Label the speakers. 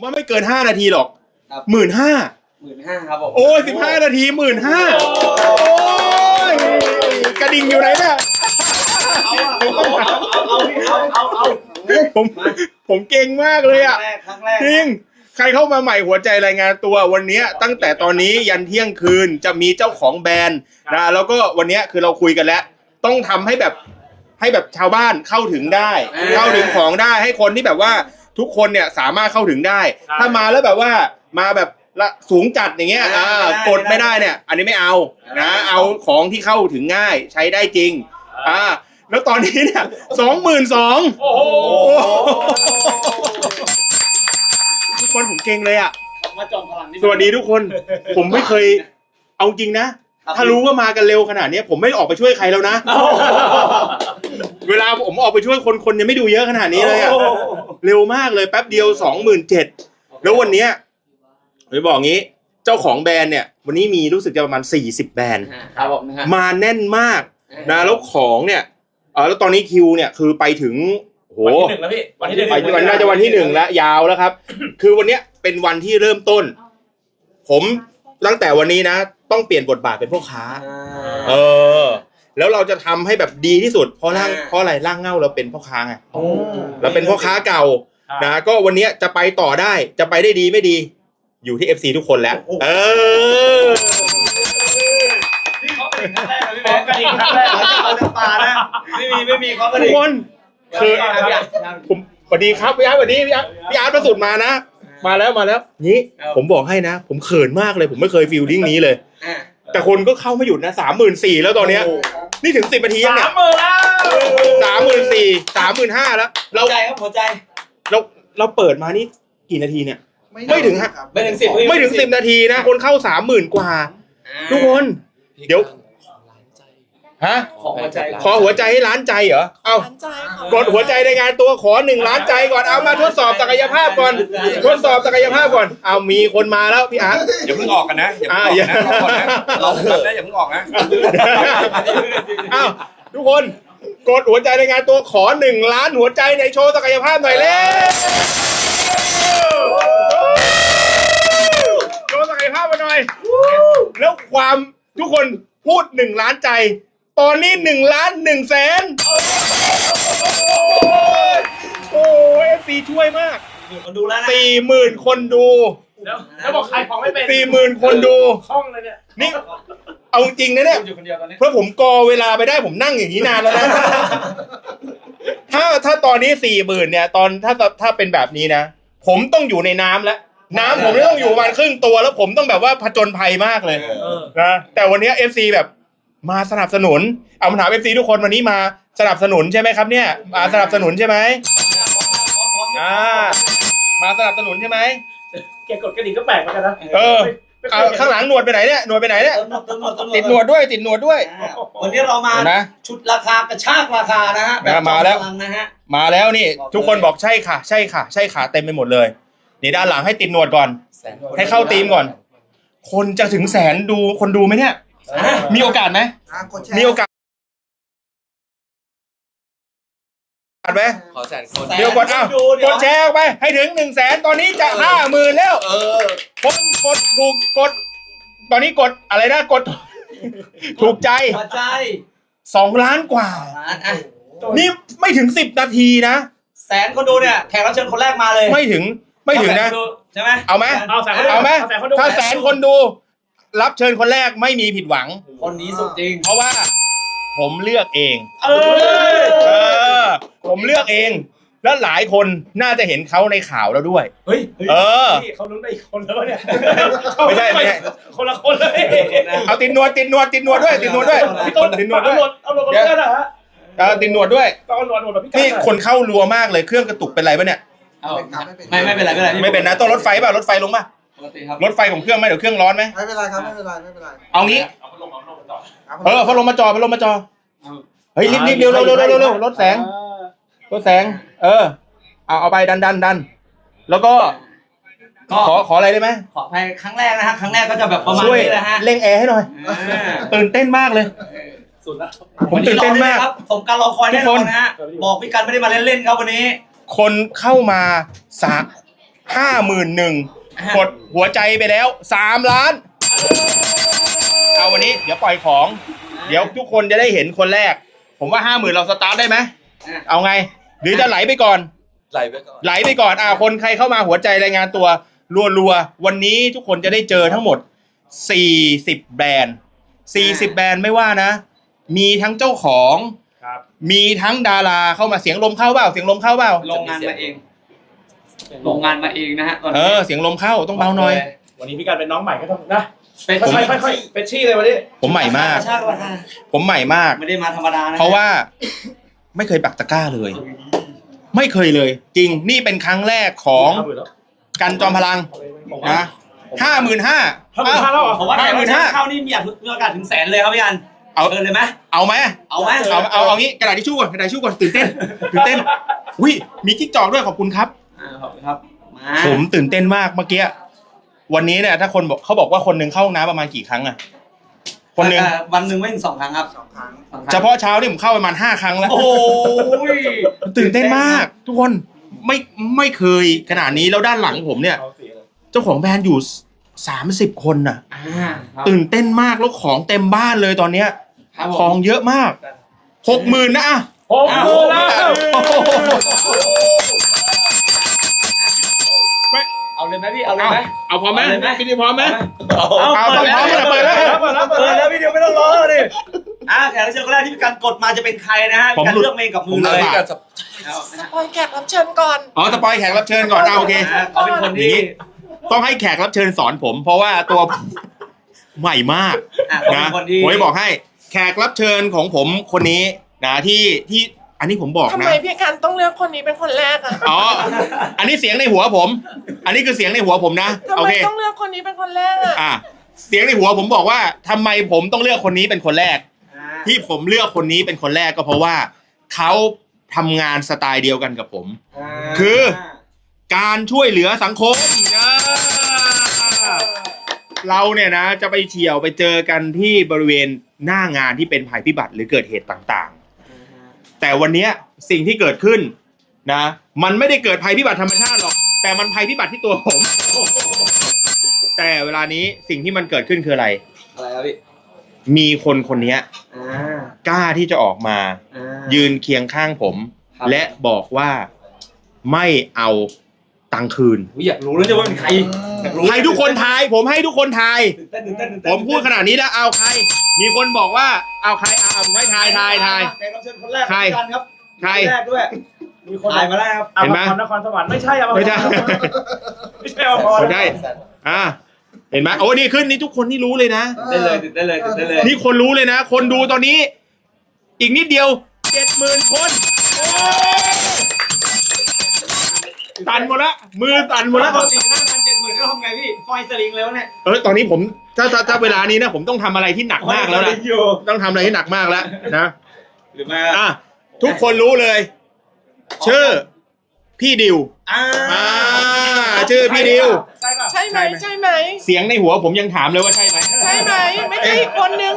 Speaker 1: ว่าไม่เกินห้านาทีหรอก
Speaker 2: ครับ
Speaker 1: หมื่นห้า
Speaker 2: หมื่นห้าครับผม
Speaker 1: โอ้ยสิบห้านาทีหมื่นห้าโอ้ยกระดิ่งอยู่ไหนเนี่ย
Speaker 2: เอาเอาเอาเอา
Speaker 1: ผมผมเก่งมากเลยอะ
Speaker 2: ครั้งแรกครั้งแรก
Speaker 1: จริง ใครเข้ามาใหม่หัวใจรายงานตัววันเนี้ยตั้งแต่ตอนนี้ยันเที่ยงคืนจะมีเจ้าของแบรนด์นะแล้วก็วันเนี้ยคือเราคุยกันแล้ว ต้องทำให้แบบให้แบบชาวบ้านเข้าถึงได้ เข้าถึงของได้ให้คนที่แบบว่า ทุกคนเนี่ยสามารถเข้าถึงได้ถ้ามาแล้วแบบว่ามาแบบละสูงจัดอย่างเงี้ยอ่ากดไม่ได้เนี่ย อันนี้ไม่เอานะเอาของที่เข้าถึงง่ายใช้ได้จริงอ่าแล้วตอนนี้เนี่ยสองหมื่นสอง
Speaker 3: โอ้โห
Speaker 1: ทุกคนผมเก่งเลยอะ
Speaker 2: มาจอมพลังนี่
Speaker 1: สวัสดีทุกคน ผมไม่เคยเอาจริงนะ ถ้ารู้ว่ามากันเร็วขนาดเนี้ยผมไม่ออกไปช่วยใครแล้วนะ เวลาผมออกไปช่วยคนคนยังไม่ดูเยอะขนาดนี้เลยอะเร็วมากเลยแป๊บเดียวสองหมื่นเจ็ดแล้ววันเนี้ยไปบอกงี้ เจ้าของแบรนด์เนี่ย วันนี้มีรู้สึกจะประมาณสี่สิบแบรนด์
Speaker 2: ครับผมนะฮะ
Speaker 1: มาแน่นมากนะแล้วของเนี่ยเออแล้วตอนนี้คิวเนี่ยคือไปถึงโห
Speaker 3: วันที่หนึ่งแล้วพี่ วันที่หนึ่ง
Speaker 1: ไปวันน่าจะวันที่หนึ่งแล้วยาวแล้วครับ คือวันเนี้ยเป็นวันที่เริ่มต้น ผมตั้งแต่วันนี้นะ ต้องเปลี่ยนบทบาทเป็นพ่อค้า เออ แล้วเราจะทำให้แบบดีที่สุด เพราะร่าง
Speaker 2: อ่า
Speaker 1: เพราะอะไรร่างเง่าเราเป็นพ่อค้าไง
Speaker 3: โอ้
Speaker 1: เราเป็นพ่อค้าเก่านะก็วันเนี้ยจะไปต่อได้จะไปได้ดีไม่ดี อยู่ที่ FC ทุกคนแล้วเออ
Speaker 3: นี่เขาเป็นครั้งแรกเลยพี่แบงค์กระดิ่งครั้งแรก
Speaker 2: เราจะเอาน้ำปลานะไม่มีไม่มีเขาก็
Speaker 1: ทุ
Speaker 2: ดี
Speaker 1: กคนคือผมสวัสดีครับพี่อาร์ตสวัสดีพี่อาร์ตพี่อาร์ตประสุดมานะ มาแล้วมาแล้วนี่ผมบอกให้นะ ผมเขินมากเลย ผมไม่เคยฟีลลิ่งนี้เลย
Speaker 2: อะ
Speaker 1: แต่คนก็เข้าไม่หยุดนะสามหมื่นสี่แล้วตอนเนี้ย นี่ถึงสิบนาทียัง
Speaker 3: สา
Speaker 1: เนี่
Speaker 3: ม
Speaker 1: ย
Speaker 3: หมื่นแล้ว
Speaker 1: สามหมื่นสี่สามหมื่นห้าแล้ว เรา
Speaker 2: หัวใจครับหัวใจ
Speaker 1: เราเราเปิดมานี่กี่นาทีเนี่ย ไม่ถึงฮะ
Speaker 2: ไม่ถึงสิบ
Speaker 1: ไม่ถึงสิบนาทีนะ คนเข้าสามหมื่นกว่า ทุกคน เดี๋ยว ฮะ
Speaker 2: ของหัวใจ
Speaker 1: ขอหัวใจให้ล้านใจเหรอ เอากดหัวใจในงานตัวขอหนึ่งล้านใจก่อน เอามาทดสอบศักยภาพก่อน ทดสอบศักยภาพก่อน เอามีคนมาแล้วพี่อาร์ต
Speaker 4: อย่าเพิ่งออกกันนะอย่าเพิ่งออกนะรอก่อนนะรอก่อนนะอย่าเพิ่งออกนะ
Speaker 1: อ้าวทุกคนกดหัวใจในงานตัวขอหนึ่งล้านหัวใจในโชว์ศักยภาพหน่อยเร็วโชว์ศักยภาพมาหน่อย แล้วความทุกคนพูดหนึ่งล้านใจ ตอนนี้หนึ่งล้านหนึ่งแสนโอ้ยเอฟซีช่วยมาก
Speaker 2: คนดูแล้วนะ
Speaker 1: สี่หมื่นคนดู
Speaker 3: แล้วแล้วบอกใครของไม่เป็น
Speaker 1: สี่หมื่นคนดู
Speaker 3: คล่องเลยเนี่ย
Speaker 1: นี่ เอาจริงนะเนี่ย
Speaker 3: อยู่คนเดียวตอนนี้
Speaker 1: เพราะผมกอเวลาไปได้ผมนั่งอย่างนี้นานแล้วนะ ถ้าถ้าตอนนี้สี่หมื่นเนี่ย ตอนถ้าถ้าเป็นแบบนี้นะ ผมต้องอยู่ในน้ำแล้ว น้ำผมต้องอยู่ประมาณครึ่งตัวแล้วผมต้องแบบว่าผจญภัยมากเลย
Speaker 3: เออ
Speaker 1: นะแต่วันนี้เอฟซีแบบ มาสนับสนุน เอามาถามเอฟซีทุกคนวันนี้มาสนับสนุนใช่ไหมครับเนี่ยมาสนับสนุนใช่ไหมอ่ามาสนับสนุนใช่ไหม
Speaker 3: แกกดกระดิ่งก็แปลกเหมือนกันนะ
Speaker 1: เออ
Speaker 3: ไม่
Speaker 1: เอา
Speaker 3: เคยเห็น
Speaker 1: ข้างหลังหนวดไปไหนเนี่ยหนวดไปไหนเนี่ย
Speaker 2: เติมหนวดเติมหนวดเติมหนวด
Speaker 1: ติดหนวดด้วยติดหนวดด้วย
Speaker 2: อ่าวันนี้เรามา
Speaker 1: นะ
Speaker 2: ชุดราคากระชากราคานะฮะแบบ
Speaker 1: มาแล้ว
Speaker 2: จอพงนะฮะ
Speaker 1: มาแล้วนี่
Speaker 2: บอกเลย
Speaker 1: ทุกคนบอกใช่ค่ะ ใช่ค่ะ ใช่ค่ะเต็มไปหมดเลยนี่ด้านหลังให้ติดหนวดก่อน ให้เข้าธีมก่อน คนจะถึงแสนดูคนดูไหมเนี่ย
Speaker 2: อะ
Speaker 1: มีโอกาสไหมมีโอกาสไหม
Speaker 4: ขอแสนคน
Speaker 1: เดี๋ยวกดอ้าว
Speaker 2: ดู
Speaker 1: ก
Speaker 2: เดี๋ยว
Speaker 1: ดแชร์ออกไปให้ถึงหนึ่งแสนตอนนี้จะห้าหมื่นแล้ว
Speaker 4: เออ
Speaker 1: คนกดถูกกด ตอนนี้กดอะไรนะกด ถูกใจ
Speaker 2: หัวใจ
Speaker 1: สองล้านกว่า
Speaker 2: ร้านอะ
Speaker 1: นี่ไม่ถึงสิบนาทีนะ
Speaker 2: แสนคนดูเนี่ยแขกรับเชิญคนแรกมาเลย
Speaker 1: ไม่ถึงไม่ถึงนะ
Speaker 2: แสคดูใช่ไหม
Speaker 1: เอาไหม
Speaker 3: เอาแสนคนดู
Speaker 1: เอาไหม
Speaker 3: แสนคนดู
Speaker 1: ถ้าแสนคนดู รับเชิญคนแรกไม่มีผิดหวัง
Speaker 2: คนนี้สุดจริง
Speaker 1: เพราะว่า ผมเลือกเอง
Speaker 3: เออ
Speaker 1: เออ ผมเลือกเอง แล้วหลายคนน่าจะเห็นเขาในข่าวแล้วด้วย
Speaker 3: เฮ้ย
Speaker 1: เออ
Speaker 3: พี่เขาลุ้นไปอีกคนแล้วเนี่ย
Speaker 1: ไม่ใช่ไม่ใช่
Speaker 3: คนละคนเลย
Speaker 1: เอาติดหนวดติดหนวดติดหนวดด้วยติดหนวดด้วย
Speaker 3: พี่ต้น
Speaker 1: ติดหนวด
Speaker 3: เอา
Speaker 1: ด้วย
Speaker 3: หนวดเอาหนวดมาเพื่อนนะฮะ
Speaker 1: เออติดหนวดด้วย
Speaker 3: ก็เอาหนวดหนวดแบบพี่กั
Speaker 1: นี่
Speaker 3: อะ
Speaker 1: คนเข้ารัวมากเลยเครื่องกระตุกเป็นไรปะเนี่ย
Speaker 2: เอาไม่ไม่เป็นไรไม่เป็นไร
Speaker 1: ไม่เป็นนะต้องรถไฟป่ะรถไฟลงป่ะ
Speaker 2: ปกติครับ
Speaker 1: รถไฟของเครื่องไหมเดี๋ยวเครื่องร้อนไหม
Speaker 5: ไม่เป็นไรครับไม่เป็นไรไม่เป็นไร
Speaker 1: เอางี้
Speaker 3: เอาพัดลมเอาพัดลมต่อ
Speaker 1: เออพัดลมมาจอพัดลมมาจอเฮ้ยรีบรีบเร็วเร็วเร็วเร็วเร็วเร็วรถแสงรถแสง เออเอาเอาไปดันดันดันแล้วก็
Speaker 2: ก็
Speaker 1: ขอขออะไรได้ไหม
Speaker 2: ขออภัยครั้งแรกนะฮะครั้งแรกก็จะแบบประมาณ
Speaker 1: ช่วย
Speaker 2: นี้แหละฮะ
Speaker 1: เร่งแอร์ให้หน่อย
Speaker 2: อ่า
Speaker 1: ตื่นเต้นมากเลย
Speaker 3: สุดแล้ว
Speaker 1: ผมตื่นเต้นมาก
Speaker 2: วัรอได้ลยครับผมการรอคอยแน่นอนนะฮะ
Speaker 3: ทุกคน
Speaker 2: บอกพี่กันไม่ได้มาเล่นๆครับวันนี้
Speaker 1: คนเข้ามาสาห้าหมื่นหนึ่ง กดหัวใจไปแล้วสามล้าน เอาวันนี้เดี๋ยวปล่อยของ เดี๋ยวทุกคนจะได้เห็นคนแรก ผมว่าห้าหมื่นเราสตาร์ทได้ไหม เอาไง หรือจะไหลไปก่อน
Speaker 4: ไหลไปก่อน
Speaker 1: ไหลไปก่อนอ่าคนใครเข้ามาหัวใจรายงานตัวรัวๆ วันนี้ทุกคนจะได้เจอทั้งหมด 40 แบรนด์ 40 แบรนด์ไม่ว่านะ มีทั้งเจ้าของ
Speaker 3: ครับ
Speaker 1: มีทั้งดาราเข้ามาเสียงลมเข้าเปล่า เสียงลมเข้าเปล่า
Speaker 2: โรงงานมาเอง โรงงานมาเองนะฮะตอน
Speaker 1: เอ
Speaker 2: นี้
Speaker 1: อเสียงลมเข้าต้องเบาหน่อย
Speaker 3: วันนี้พี่การเป็นน้องใหม่ก็ต้องนะ
Speaker 2: เป็น
Speaker 3: ค่อยๆค่อยๆเป็นชี่เลยวันนี้
Speaker 1: ผมใหม่มาก
Speaker 2: ชาติราคา
Speaker 1: ผมใหม่มาก
Speaker 2: ไม่ได้มาธรรมดานะ
Speaker 1: เพราะว่าไม่เคยปักตะกร้าเลย ไม่เคยเลย จริงนี่เป็นครั้งแรกของ
Speaker 3: ห้าหมื่นแล้ว
Speaker 1: กันจอมพลังนะห้าหมื่นห้า
Speaker 3: ห้าหมื่นห้าแล้วเหรอ
Speaker 2: เพราะว่า
Speaker 1: ห้า
Speaker 2: แขก
Speaker 1: หมื่
Speaker 2: รับ
Speaker 1: น
Speaker 2: เชิ
Speaker 1: ห้า
Speaker 2: ญเข้านี่มีโอกาสถึงแสนเลยครับพี่อัน
Speaker 1: เอา
Speaker 2: เชิญเลยไหม
Speaker 1: เอาไหม
Speaker 2: เอาไหม
Speaker 1: เอาเอาเอางี้กระดาษทิชชู่ก่อนกระดาษทิชชู่ก่อนตื่นเต้นตื่นเต้นอุ้ยมีจิ๊กจอกด้วยขอบคุณครับ
Speaker 2: อ่าขอบคุณครับ มา
Speaker 1: ผมตื่นเต้นมากเมื่อกี้ วันนี้เนี่ยถ้าคนบอกเขาบอกว่าคนหนึ่งเข้าห้องน้ำประมาณกี่ครั้งอะคนหนึ่ง
Speaker 2: อ่าวันหนึ่งไม่ถึงสองครั้งครับสองครั้ง
Speaker 1: เฉพาะเช้านี่ผมเข้าประมาณห้าครั้งแล้ว
Speaker 2: โอ้ย
Speaker 1: ตื่นเต้นมาก ทุกคนไม่ไม่เคยขนาดนี้แล้วด้านหลังผมเนี่ย
Speaker 3: เอาเสียเลย
Speaker 1: เจ้าของแบรนด์อยู่สามสิบคนน่ะ
Speaker 2: อ่าครับ
Speaker 1: ตื่นเต้นมากแล้วของเต็มบ้านเลยตอนเนี้ย
Speaker 2: ครับผม
Speaker 1: ของเยอะมากหกหมื่นนะอะ
Speaker 3: หกหมื่นแล้ว
Speaker 2: เอาเลยไหมพี่ เอาเลย
Speaker 1: เอา
Speaker 2: ไหม
Speaker 1: เอาพร้อมไหม
Speaker 2: เอาเลยไหม
Speaker 1: พี่ดีพร้อมไหม
Speaker 2: เอา
Speaker 1: เอา
Speaker 2: เปิดแล้ว
Speaker 1: เอาเปิดแล้ว
Speaker 3: เปิดแล้วเปิ
Speaker 2: เปิ
Speaker 3: ด
Speaker 2: ด
Speaker 3: แล้ว
Speaker 2: แล้วพี่เดียวไม่ต้องรอดิอ่าแขกรับเชิญคนแรกที่พี่การกดมาจะเป็นใครนะฮะ
Speaker 1: ผม
Speaker 2: พี่การ
Speaker 1: หลุด
Speaker 2: เลือกเมงกับมือ
Speaker 1: ผม
Speaker 2: เล
Speaker 1: หลุ
Speaker 2: ย
Speaker 1: ด
Speaker 4: มีการสับ
Speaker 2: เอา
Speaker 5: สปอยแขกรับเชิญก่อน
Speaker 1: อ๋อสปอยแขกรับเชิญก่อนเอาโอเค
Speaker 2: อ่าเขาเป็นคน
Speaker 1: อย่าง
Speaker 2: ที่
Speaker 1: นี้ต้องให้แขกรับเชิญสอนผม เพราะว่าตัว ใหม่มาก
Speaker 2: อ่าเขาเป็
Speaker 1: นะ
Speaker 2: นคนที่
Speaker 1: ผมจะบอกให้ แขกรับเชิญของผมคนนี้นะที่ที่อันนี้ผมบอก
Speaker 5: ทำ
Speaker 1: นะ
Speaker 5: ไมพี่กันต้องเลือกคนนี้เป็นคนแรกอะ
Speaker 1: อ๋ออันนี้เสียงในหัวผม อันนี้คือเสียงในหัวผมนะ
Speaker 5: ทำ
Speaker 1: โอ
Speaker 5: ไม
Speaker 1: เค
Speaker 5: ต้องเลือกคนนี้เป็นคนแรกอะ
Speaker 1: อะเสียงในหัวผมบอกว่าทำไมผมต้องเลือกคนนี้เป็นคนแรก
Speaker 2: อ่า
Speaker 1: ที่ผมเลือกคนนี้เป็นคนแรกก็เพราะว่าเขาทำงานสไตล์เดียวกันกับผม คือ การช่วยเหลือสังคมนะเราเนี่ยนะจะไปเฉียวไปเจอกันที่บริเวณหน้างานที่เป็นภัยพิบัติหรือเกิดเหตุต่างๆ แต่วันเนี้ยสิ่งที่เกิดขึ้นนะ มันไม่ได้เกิดภัยพิบัติธรรมชาติหรอก แต่มันภัยพิบัติที่ตัวผม แต่เวลานี้สิ่งที่มันเกิดขึ้นคืออะไร
Speaker 2: อะไรครับพี่
Speaker 1: มีคนคนเนี้ย
Speaker 2: อ่า ก
Speaker 1: ล้าที่จะออกมา
Speaker 2: อ่า
Speaker 1: ยืนเคียงข้างผม
Speaker 2: ครับ
Speaker 1: และบอกว่าไม่เอาตังค์คืน
Speaker 2: อุ๊ยอยากรู้แล้วจะว่าเป็นใครอยากรู้
Speaker 1: ให้ทุกคนทาย ผมให้ทุกคนทาย
Speaker 2: ตื่นเต้นตื่นเต้นตื่น
Speaker 1: ผ
Speaker 2: เต้น
Speaker 1: มพูดขนาดนี้แล้วเอาใคร มีคนบอกว่าเอาใครเอาเอาผมให้ทายทายทาย
Speaker 2: แขกรับเชิญคนแรก
Speaker 1: ใคร
Speaker 2: พี่กันครับ
Speaker 1: ใคร
Speaker 2: นแรกด้วย
Speaker 3: มีคน
Speaker 2: ถ่ายมาแล้วครับ
Speaker 3: อา
Speaker 1: เห็นไหม
Speaker 3: ภรนครสวรรค์ไม่ใช่อาภร
Speaker 1: ไม่ใช่
Speaker 3: ไม่ใช่อาภร
Speaker 1: ไม่ใช่ อ่าเห็นไหมโอ้นี่ขึ้นนี่ทุกคนนี่รู้เลยนะ
Speaker 2: ตื่นเต้นเลยตื่นเต้นเลยตื่นเต้นเลย
Speaker 1: นี่คนรู้เลยนะ คนดูตอนนี้ อีกนิดเดียวเจ็ดหมื่นคนโอ้สั่นหมดละมือสั่นหมด
Speaker 2: แล้
Speaker 1: ละ
Speaker 2: วปกติหน้างานเจ็ดหมื่นก็ทำไงพี่ฟอยสลิงแล้วเนี่ย
Speaker 1: เออตอนนี้ผมถ้าถ้าถ้าเวลานี้นะผมต้องทำอะไรที่หนักมากแล้ว
Speaker 2: ฟอย
Speaker 1: นะ
Speaker 2: สงอยู่
Speaker 1: ต้องทำอะไรที่หนักมากแล้วนะ
Speaker 2: หรือไม่
Speaker 1: อะทุกคนรู้เลย ชื่อ พี่ดิว
Speaker 2: อ่า
Speaker 1: อ่าชื่อพี่ดิว
Speaker 3: ใช่ป่ะ
Speaker 5: ใช่ไหมใช่ไหม
Speaker 1: เสียงในหัวผมยังถามเลยว่าใช่ไหม
Speaker 5: ใช่ไหม ไม่ใช่อีกคนนึง